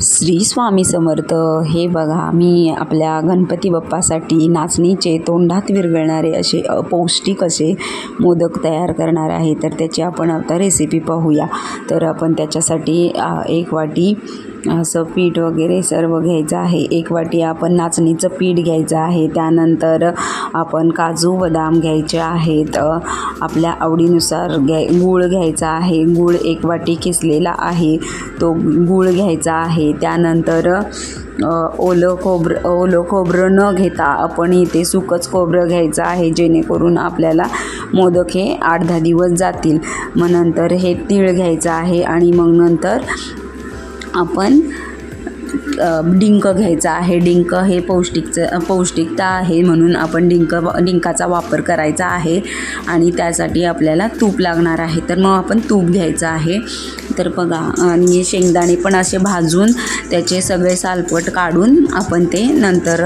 श्री स्वामी समर्थ हे बघा मी आपल्या गणपती बाप्पासाठी नाचणीचे तोंडात विरघळणारे असे पौष्टिक असे मोदक तयार करणार आहे. तर त्याची आपण आता रेसिपी पाहूया. तर आपण त्याच्यासाठी एक वाटी असं पीठ वगैरे सर्व घ्यायचं आहे. एक वाटी आपण नाचणीचं पीठ घ्यायचं आहे. त्यानंतर आपण काजू बदाम घ्यायचे आहेत. आपल्या आवडीनुसार घ्याय गूळ घ्यायचा आहे. गूळ एक वाटी किसलेला आहे. तो गूळ घ्यायचा आहे. त्यानंतर ओलं खोबरं ओलं खोबरं न घेता आपण इथे सुकंच खोबरं घ्यायचं आहे. जेणेकरून आपल्याला मोदक हे आठ दहा दिवस जातील. मग नंतर हे तीळ घ्यायचं आहे आणि मग नंतर आपण डिंक घ्यायचा आहे. डिंक हे पौष्टिकचं पौष्टिकता आहे म्हणून आपण डिंक डिंकाचा वापर करायचा आहे आणि त्यासाठी आपल्याला तूप लागणार आहे. तर मग आपण तूप घ्यायचं आहे. तर बघा आणि शेंगदाणे पण असे भाजून त्याचे सगळे सालपट काढून आपण ते नंतर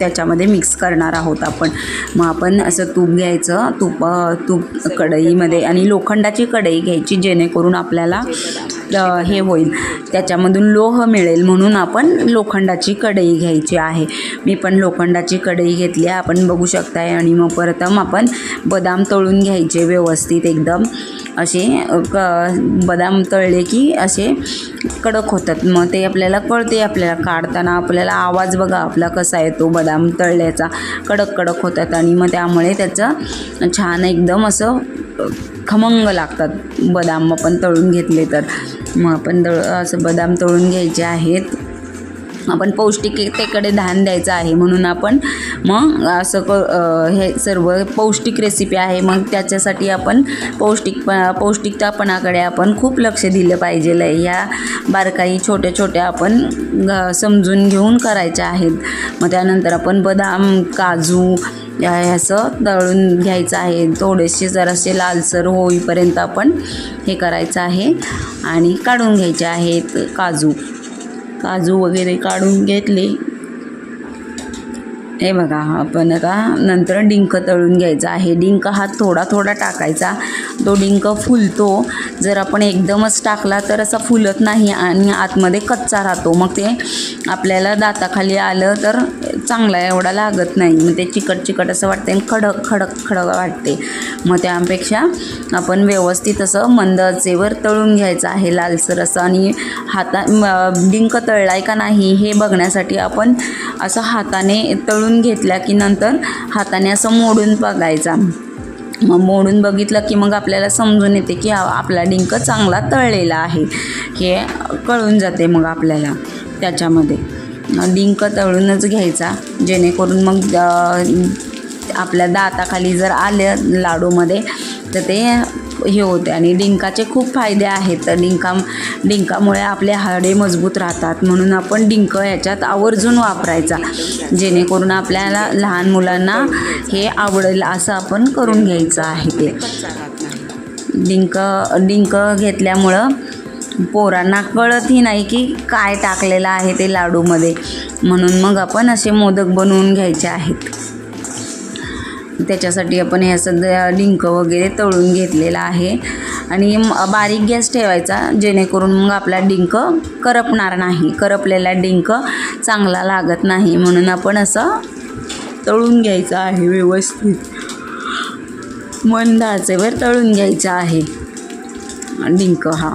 त्याच्यामध्ये मिक्स करणार आहोत आपण. मग आपण असं तूप घ्यायचं तूप तूप कढईमध्ये आणि लोखंडाची कढई घ्यायची जेणेकरून आपल्याला हे होईल. त्याच्यामधून लोह मिळेल म्हणून आपण लोखंडाची कढई घ्यायची आहे. मी पण लोखंडाची कढई घेतली आहे. आपण बघू शकताय. आणि मग प्रथम आपण बदाम तळून घ्यायचे व्यवस्थित एकदम. असे क बदाम तळले की असे कडक होतात. मग ते आपल्याला कळते आपल्याला काढताना. आपल्याला आवाज बघा आपला कसा येतो बदाम तळल्याचा. कडक कडक होतात. आणि मग त्यामुळे त्याचं छान एकदम असं खमंग लागतात. बदाम आपण तळून घेतले तर. मग आपण तळ असं बदाम तळून घ्यायचे आहेत. आपण पौष्टिकतेकडे ध्यान द्यायचं आहे. म्हणून आपण मग असं क हे सर्व पौष्टिक रेसिपी आहे. मग त्याच्यासाठी आपण पौष्टिक पौष्टिकतापणाकडे आपण खूप लक्ष दिलं पाहिजे. आहे या बारकाई छोट्या छोट्या आपण समजून घेऊन करायच्या आहेत. मग त्यानंतर आपण बदाम काजू या असं तळून घ्यायचं आहे. थोडेसे जरासे लालसर होईपर्यंत आपण हे करायचं आहे आणि काढून घ्यायचे आहेत काजू. काजू वगैरे काढून घेतले. हे बघा आपण आता नंतर डिंक तळून घ्यायचा आहे. डिंक हा थोडा थोडा टाकायचा. तो डिंक फुलतो जर आपण एकदमच टाकला तर असा फुलत नाही आणि आतमध्ये कच्चा राहतो. मग ते आपल्याला दाताखाली आलं तर चांगला एवढा लागत नाही. मग ते चिकट चिकट असं वाटते आणि खडक खडक खडक वाटते. मग त्यापेक्षा आपण व्यवस्थित असं मंद आचेवर तळून घ्यायचं आहे लालसर असं. आणि हाता डिंक डिंक आहे का नाही हे बघण्यासाठी आपण असं हाताने तळून घेतल्या की नंतर हाताने असं मोडून बघायचा. मग मोडून बघितलं की मग आपल्याला समजून येते की आपला डिंक चांगला तळलेला आहे. हे कळून जाते मग आपल्याला त्याच्यामध्ये. डिंक तळूनच घ्यायचा जेणेकरून मग आपल्या दाताखाली जर आलं लाडूमध्ये तर ते हे होते आणि डिंकाचे खूप फायदे आहेत. तर डिंका डिंकामुळे आपले हाडे मजबूत राहतात. म्हणून आपण डिंक याच्यात आवर्जून वापरायचा. जेणेकरून आपल्याला लहान मुलांना हे आवडेल असं आपण करून घ्यायचं आहे ते. डिंक डिंक घेतल्यामुळं पोरांना कळतही नाही की काय टाकलेलं आहे ते लाडूमध्ये. म्हणून मग आपण असे मोदक बनवून घ्यायचे आहेत. त्याच्यासाठी आपण हे असं डिंक वगैरे तळून घेतलेलं आहे. आणि बारीक गॅस ठेवायचा जेणेकरून मग आपला डिंक करपणार नाही. करपलेला डिंक चांगला लागत नाही म्हणून आपण असं तळून घ्यायचं आहे व्यवस्थित. मंदाचेवर तळून घ्यायचं आहे. डिंक हा.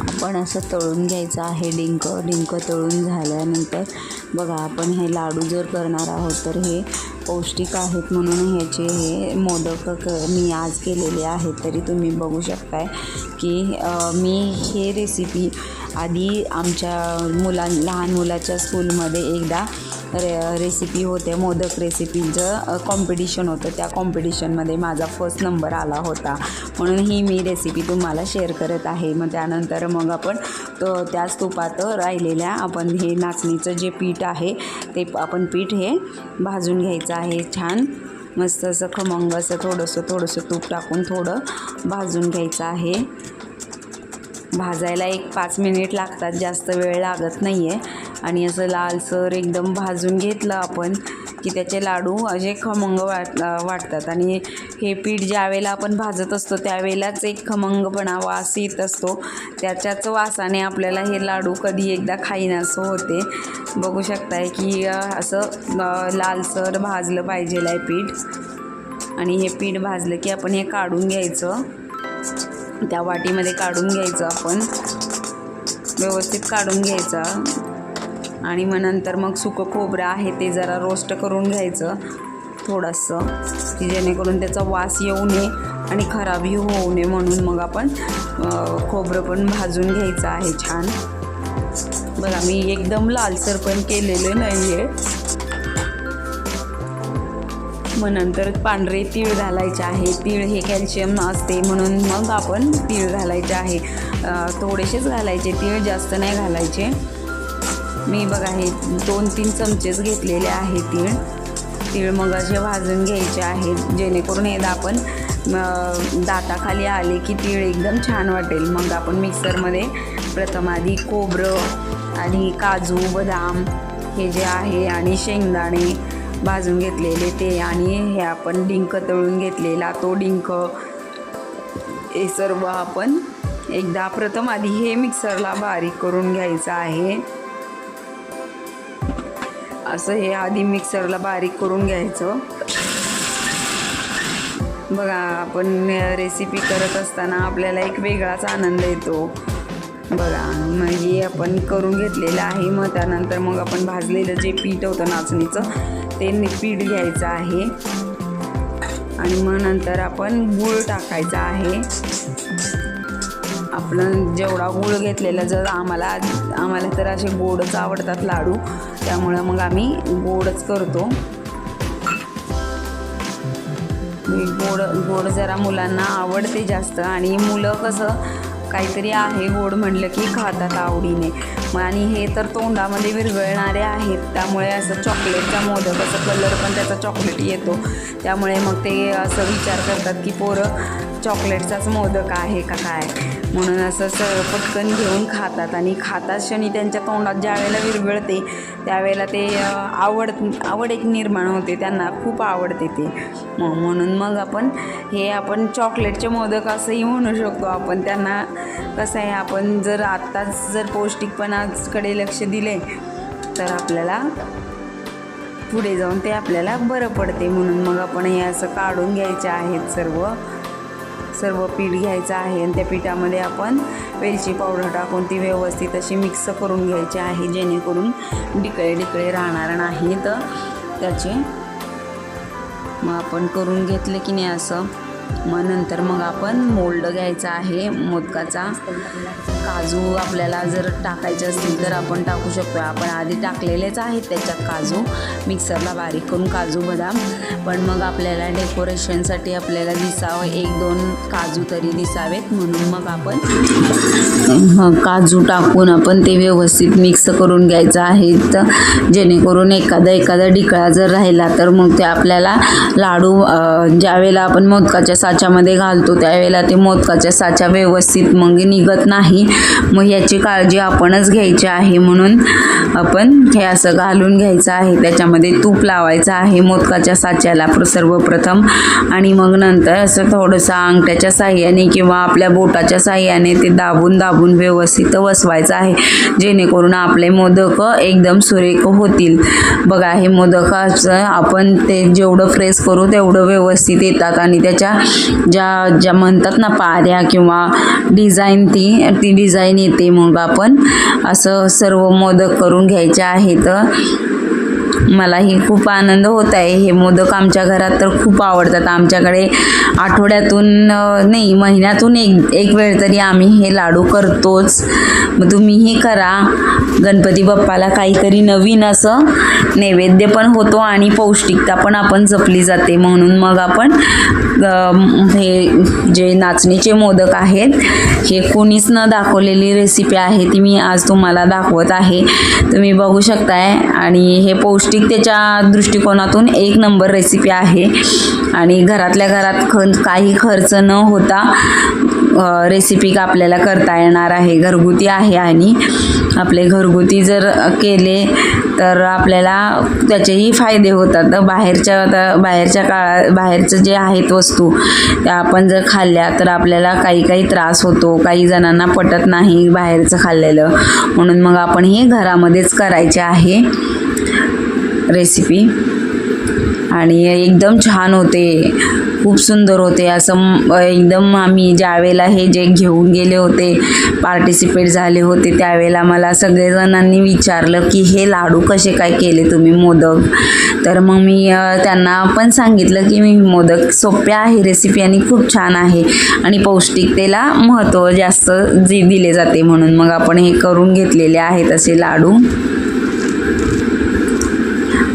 आपण असं तळून घ्यायचं आहे डिंक. डिंक तळून झाल्यानंतर बघा आपण हे लाडू जर करणार आहोत तर हे पौष्टिक आहेत म्हणून ह्याचे हे मोदक क मी आज केलेले आहेत तरी तुम्ही बघू शकताय की मी हे रेसिपी आधी आमच्या मुलां लहान मुलाच्या स्कूलमध्ये एकदा रे रेसिपी होते मोदक रेसिपीचं कॉम्पिटिशन होतं. त्या कॉम्पिटिशनमध्ये माझा फर्स्ट नंबर आला होता. म्हणून ही मी रेसिपी तुम्हाला शेअर करत आहे. मग त्यानंतर मग आपण तो त्याच तुपात राहिलेल्या आपण हे नाचणीचं जे पीठ आहे ते आपण पीठ हे भाजून घ्यायचं आहे छान. मस्त असं खमंग असं थोडंसं थोडंसं तूप टाकून थोडं भाजून घ्यायचं आहे. भाजायला एक पाच मिनिट लागतात जास्त वेळ लागत नाही आहे आणि असं लालसर एकदम भाजून घेतलं आपण की त्याचे लाडू असे खमंग वाट वाटतात. आणि हे पीठ ज्यावेळेला आपण भाजत असतो त्यावेळेलाच एक खमंगपणा वास येत असतो. त्याच्याच वासाने आपल्याला हे लाडू कधी एकदा खाईन असं होते. बघू शकताय की असं लालसर भाजलं पाहिजे आहे पीठ. आणि हे पीठ भाजलं की आपण हे काढून घ्यायचं. त्या वाटीमध्ये काढून घ्यायचं आपण. व्यवस्थित काढून घ्यायचं. आणि मग नंतर मग सुकं खोबरं आहे ते जरा रोस्ट करून घ्यायचं थोडंसं की जेणेकरून त्याचा वास येऊ नये आणि खराबही होऊ नये म्हणून मग आपण खोबरं पण भाजून घ्यायचं आहे छान. बघा मी एकदम लालसर पण केलेलं नाही आहे मग नंतर पांढरे तीळ घालायचे आहे. तीळ हे कॅल्शियम असते म्हणून मग आपण तीळ घालायचे आहे. थोडेसेच घालायचे तीळ जास्त नाही घालायचे. मी बघा हे दोन तीन चमचेच घेतलेले आहे तीळ. तीळ मग असे भाजून घ्यायचे आहेत जेणेकरून एकदा आपण दाताखाली आले की तीळ एकदम छान वाटेल. मग आपण मिक्सरमध्ये प्रथम आधी खोबरं आणि काजू बदाम हे जे आहे आणि शेंगदाणे भाजून घेतलेले ते आणि हे आपण डिंक तळून घेतलेला तो डिंक. हे सर्व आपण एकदा प्रथम आधी हे मिक्सरला बारीक करून घ्यायचं आहे. असं हे आधी मिक्सरला बारीक करून घ्यायचं. बघा आपण रेसिपी करत असताना आपल्याला एक वेगळाच आनंद येतो. बघा मग हे आपण करून घेतलेलं आहे. मग त्यानंतर मग आपण भाजलेलं जे पीठ होतं नाचणीचं ते पीठ घ्यायचं आहे. आणि मग नंतर आपण गूळ टाकायचा आहे. आपण जेवढा गूळ घेतलेला जर आम्हाला आम्हाला तर असे गोडच आवडतात लाडू. त्यामुळं मग आम्ही गोडच करतो. गोड गोड जरा मुलांना आवडते जास्त. आणि मुलं कसं काहीतरी आहे गोड म्हणलं की खातात आवडीने. आणि हे तर तोंडामध्ये विरघळणारे आहेत. त्यामुळे असं चॉकलेटचा मोदक असं कलर पण त्याचा चॉकलेट येतो. त्यामुळे मग ते असं विचार करतात की पोरं चॉकलेटचाच मोदक आहे का काय? म्हणून असं स पटकन घेऊन खातात आणि खातात क्षणी त्यांच्या तोंडात ज्या वेळेला विरघळते त्यावेळेला ते आवड आवड एक निर्माण होते. त्यांना खूप आवडते ते. मग म्हणून मग आपण हे आपण चॉकलेटचे मोदक असंही म्हणू शकतो आपण. त्यांना कसं आहे आपण जर आत्ताच जर पौष्टिकपणा पौष्टिकपणाकडे लक्ष दिले तर आपल्याला पुढे जाऊन ते आपल्याला बरं पडते. म्हणून मग आपण हे असं काढून घ्यायचे आहेत सर्व सर्व पीठ घ्यायचं आहे. आणि त्या पिठामध्ये आपण वेलची पावडर टाकून ती व्यवस्थित अशी मिक्स करून घ्यायची आहे जेणेकरून डिकळे डिकळे राहणार नाही तर त्याचे मग आपण करून घेतले की नाही असं. मग नंतर मग आपण मोल्ड घ्यायचा आहे मोदकाचा. काजू आपल्याला जर टाकायचे असतील तर आपण टाकू शकतो. आपण आधी टाकलेलेच आहेत त्याच्यात काजू. मिक्सरला बारीक करून काजू बदाम. पण मग आपल्याला डेकोरेशनसाठी आपल्याला दिसावं एक दोन काजू तरी दिसावेत. म्हणून मग आपण काजू टाकून आपण ते व्यवस्थित मिक्स करून घ्यायचं आहे. तर जेणेकरून एखादा एखादा ढिकळा जर राहिला तर मग ते आपल्याला लाडू ज्यावेळेला आपण मोदकाच्या साच्यामध्ये घालतो त्यावेळेला ते मोदकाच्या साच्या व्यवस्थित मग निघत नाही. मग याची काळजी आपणच घ्यायची आहे म्हणून आपण हे असं घालून घ्यायचं आहे. त्याच्यामध्ये तूप लावायचं आहे मोदकाच्या साच्याला सर्वप्रथम. आणि मग नंतर असं थोडंसं अंगठ्याच्या साह्याने किंवा आपल्या बोटाच्या साह्याने ते दाबून दाबून व्यवस्थित वसवायचं आहे. जेणेकरून आपले मोदक एकदम सुरेख होतील. बघा हे मोदकाचं आपण ते जेवढं फ्रेश करू तेवढं व्यवस्थित येतात आणि त्याच्या ज्या ज्या म्हणतात ना पाऱ्या किंवा डिझाईन ती ती डिझाईन येते. मग आपण असं सर्व मोदक करून घ्यायचे आहेत. मलाही खूप आनंद होत आहे. हे मोदक आमच्या घरात तर खूप आवडतात. आमच्याकडे आठवड्यातून नाही महिन्यातून एक एक वेळ तरी आम्ही हे लाडू करतोच. मग तुम्हीही करा. गणपती बाप्पाला काहीतरी नवीन असं नैवेद्य पण होतो आणि पौष्टिकता पण आपण जपली जाते. म्हणून मग आपण हे जे नाचणीचे मोदक आहेत हे कोणीच न दाखवलेली रेसिपी आहे ती मी आज तुम्हाला दाखवत आहे. तुम्ही बघू शकताय आणि हे पौष्टिक त्याच्या दृष्टिकोनातून एक नंबर रेसिपी आहे. आणि घरातल्या घरात ख काही खर्च न होता रेसिपी आपल्याला करता येणार आहे. घरगुती आहे आणि आपले घरगुती जर केले तर आपल्याला त्याचेही फायदे होतात. तर बाहेरच्या आता बाहेरच्या काळा बाहेरचं जे आहेत वस्तू त्या आपण जर खाल्ल्या तर आपल्याला काही काही त्रास होतो. काही जणांना पटत नाही बाहेरचं खाल्लेलं. म्हणून मग आपण हे घरामध्येच करायचे आहे. रेसिपी आणि एकदम छान होते. खूप सुंदर होते. असं एकदम आम्ही ज्यावेळेला हे जे घेऊन गेले होते पार्टिसिपेट झाले होते त्यावेळेला मला सगळेजणांनी विचारलं की हे लाडू कसे काय केले तुम्ही मोदक? तर मग मी त्यांना पण सांगितलं की मी मोदक सोपे आहे रेसिपी आणि खूप छान आहे. आणि पौष्टिकतेला महत्त्व जास्त जे दिले जाते म्हणून मग आपण हे करून घेतलेले आहेत असे लाडू.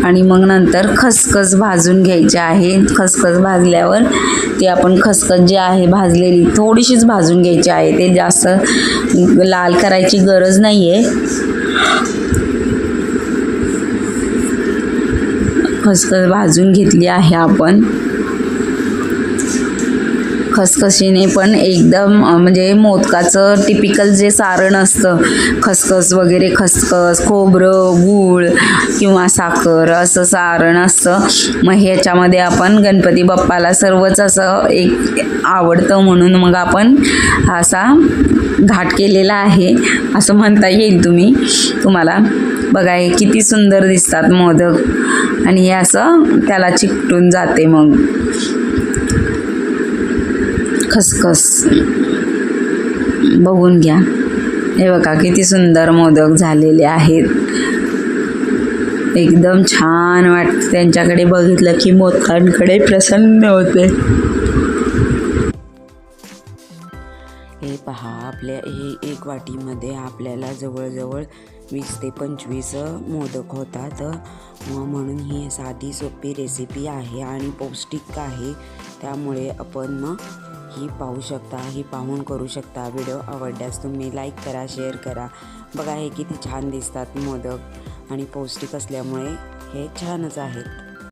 आणि मग नंतर खसखस भाजून घ्यायची आहे. खसखस भाजल्यावर ती आपण खसखस जे आहे भाजलेली थोडीशीच भाजून घ्यायची आहे. ते जास्त लाल करायची गरज नाही आहे खसखस भाजून घेतली आहे आपण. खसखशीने पण एकदम म्हणजे मोदकाचं टिपिकल जे सारण असतं खसखस वगैरे खसखस खोबरं गूळ किंवा साखर असं सारण असतं. मग ह्याच्यामध्ये आपण गणपती बाप्पाला सर्वच असं एक आवडतं म्हणून मग आपण असा घाट केलेला आहे. असं म्हणता येईल तुम्ही. तुम्हाला बघा हे किती सुंदर दिसतात मोदक. आणि हे असं त्याला चिकटून जाते मग. खसखस. बघून घ्या. हे बघा किती सुंदर मोदक झालेले आहेत. एकदम छान वाटतं. त्यांच्याकडे बघितलं की मोदकांकडे प्रसन्न होते. हे पहा आपल्या हे एक वाटीमध्ये आपल्याला जवळजवळ वीस ते पंचवीस मोदक होतात. म्हणून ही साधी सोपी रेसिपी आहे आणि पौष्टिक आहे. त्यामुळे आपण मग ही पाहू शकता ही पाहून करू शकता. व्हिडिओ आवडल्यास तुम्ही लाईक करा शेअर करा. बघा हे किती छान दिसतात मोदक आणि पौष्टिक असल्यामुळे हे छानच आहेत.